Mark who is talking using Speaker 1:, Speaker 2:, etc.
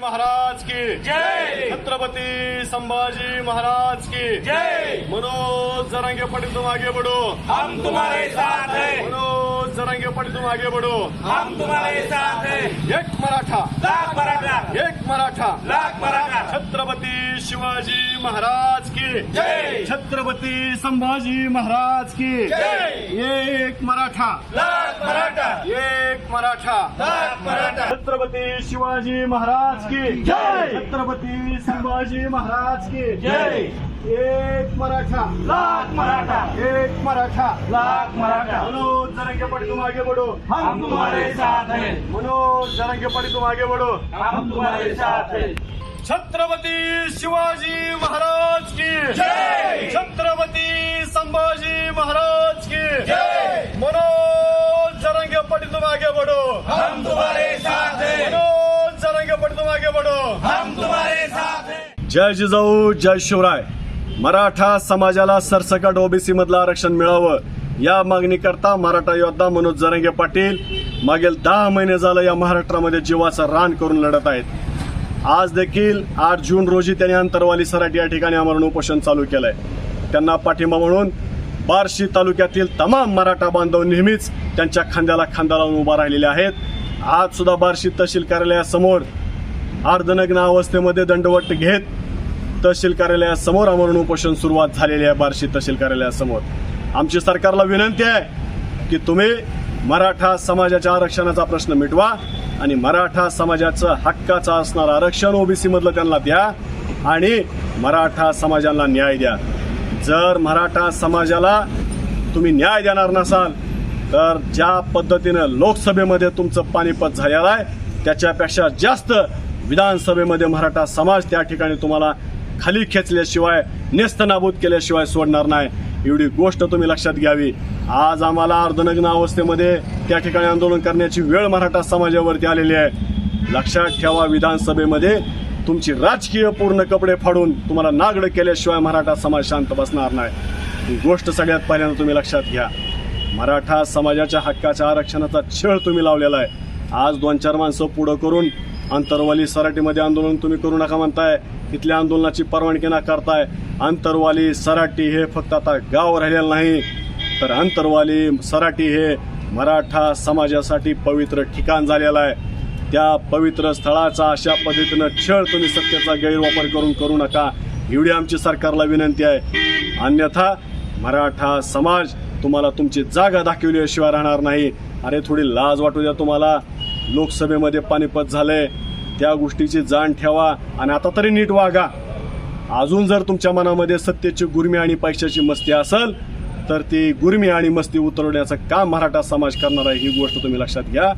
Speaker 1: महाराज की.
Speaker 2: जय!
Speaker 1: छत्रपति संभाजी महाराज की.
Speaker 2: जय!
Speaker 1: मनोज जरांगे पाटील तुम आगे बढ़ो.
Speaker 2: हम तुम्हारे साथ हैं.
Speaker 1: मनोज जरांगे पाटील तुम आगे बढ़ो.
Speaker 2: हम तुम्हारे साथ हैं.
Speaker 1: एक मराठा.
Speaker 2: लाख मराठा.
Speaker 1: एक मराठा.
Speaker 2: लाख मराठा.
Speaker 1: छत्रपति शिवाजी महाराज की.
Speaker 2: जय!
Speaker 1: छत्रपति संभाजी महाराज की.
Speaker 2: जय!
Speaker 1: एक मराठा.
Speaker 2: लाख मराठा.
Speaker 1: एक मराठा.
Speaker 2: लाख मराठा.
Speaker 1: छत्रपति शिवाजी महाराज की.
Speaker 2: जय.
Speaker 1: छत्रपति संभाजी महाराज की.
Speaker 2: जय.
Speaker 1: एक मराठा.
Speaker 2: लाख मराठा.
Speaker 1: एक मराठा.
Speaker 2: लाख मराठा.
Speaker 1: मनोज जरंगे पड़ी तुम आगे बढ़ो
Speaker 2: हम तुम्हारे साथ हैं.
Speaker 1: मनोज जरंगे पड़ी तुम आगे बढ़ो
Speaker 2: हम तुम्हारे साथ हैं.
Speaker 1: छत्रपति शिवाजी महाराज की
Speaker 2: जय.
Speaker 1: छत्रपति संभाजी महाराज की
Speaker 2: जय.
Speaker 1: मनोज जरंगे पड़ी तुम आगे बढ़ो
Speaker 2: हम तुम्हारे साथ हैं
Speaker 1: मनोज जरंगे पड़ी तुम आगे बढ़ो
Speaker 2: हम तुम्हारे साथ हैं
Speaker 1: जय जिजाऊ जय शिवराय. मराठा समाजाला सरसकट ओबीसी मधलं आरक्षण मिळावं या मागणीकरता मराठा योद्धा मनोज जरंगे पाटील मागील दहा महिने झालं या महाराष्ट्रामध्ये जीवाचं रान करून लढत आहेत. आज देखील आठ जून रोजी त्यांनी अंतरवाली सराट या ठिकाणी आमरण उपोषण चालू केलंय. त्यांना पाठिंबा म्हणून बार्शी तालुक्यातील तमाम मराठा बांधव नेहमीच त्यांच्या खांद्याला खांदा लावून उभा राहिलेले आहेत. आज सुद्धा बार्शी तहसील कार्यालयासमोर अर्धनग्न अवस्थेमध्ये दंडवट घेत तहसील कार्यालयासमोर आमरण उपोषण सुरुवात झालेली आहे बार्शी तहसील कार्यालयासमोर. आमची सरकारला विनंती आहे की तुम्ही मराठा समाजाच्या आरक्षणाचा प्रश्न मिटवा आणि मराठा समाजाचं हक्काचं असणारं आरक्षण ओबीसी मधलं त्यांना द्या आणि मराठा समाजाला न्याय द्या. जर मराठा समाजाला तुम्ही न्याय देणार नसाल तर ज्या पद्धतीनं लोकसभेमध्ये तुमचं पानिपत झालेलं आहे त्याच्यापेक्षा जास्त विधानसभेमध्ये मराठा समाज त्या ठिकाणी तुम्हाला खाली खेचल्याशिवाय नेस्तनाबूत केल्याशिवाय सोडणार नाही. एवढी गोष्ट तुम्ही लक्षात घ्यावी. आज आम्हाला अर्धनग्न अवस्थेमध्ये त्या ठिकाणी आंदोलन करण्याची वेळ मराठा समाजावरती आलेली आहे. लक्षात ठेवा विधानसभेमध्ये तुमची राजकीय पूर्ण कपडे फाडून तुम्हाला नागड केल्याशिवाय मराठा समाज शांत बसणार नाही. ही गोष्ट सगळ्यात पहिल्यांदा तुम्ही लक्षात घ्या. मराठा समाजाच्या हक्काच्या आरक्षणाचा छळ तुम्ही लावलेला आहे. आज दोन चार माणसं पुढं करून अंतरवाली सराटीमध्ये आंदोलन तुम्ही करू नका म्हणताय. तिथल्या आंदोलनाची परवानगी ना करताय अंतरवाली सराटी हे फक्त आता गाव राहिलेलं नाही. तर अंतरवाली सराटी हे मराठा समाजासाठी पवित्र ठिकाण झालेलं आहे. त्या पवित्र स्थळाचा अशा पद्धतीनं छळ तुम्ही सत्तेचा गैरवापर करून करू नका. एवढी आमची सरकारला विनंती आहे. अन्यथा मराठा समाज तुम्हाला तुमची जागा दाखवल्याशिवाय राहणार नाही. अरे थोडी लाज वाटू द्या तुम्हाला. लोकसभेमध्ये पानिपत झालंय. त्या गोष्टीची जाण ठेवा आणि आता तरी नीट वागा. अजून जर तुमच्या मनामध्ये सत्तेची गुरमी आणि पैशाची मस्ती असेल तर ती गुरमी आणि मस्ती उतरवण्याचं काम मराठा समाज करणार आहे. ही गोष्ट तुम्ही लक्षात घ्या.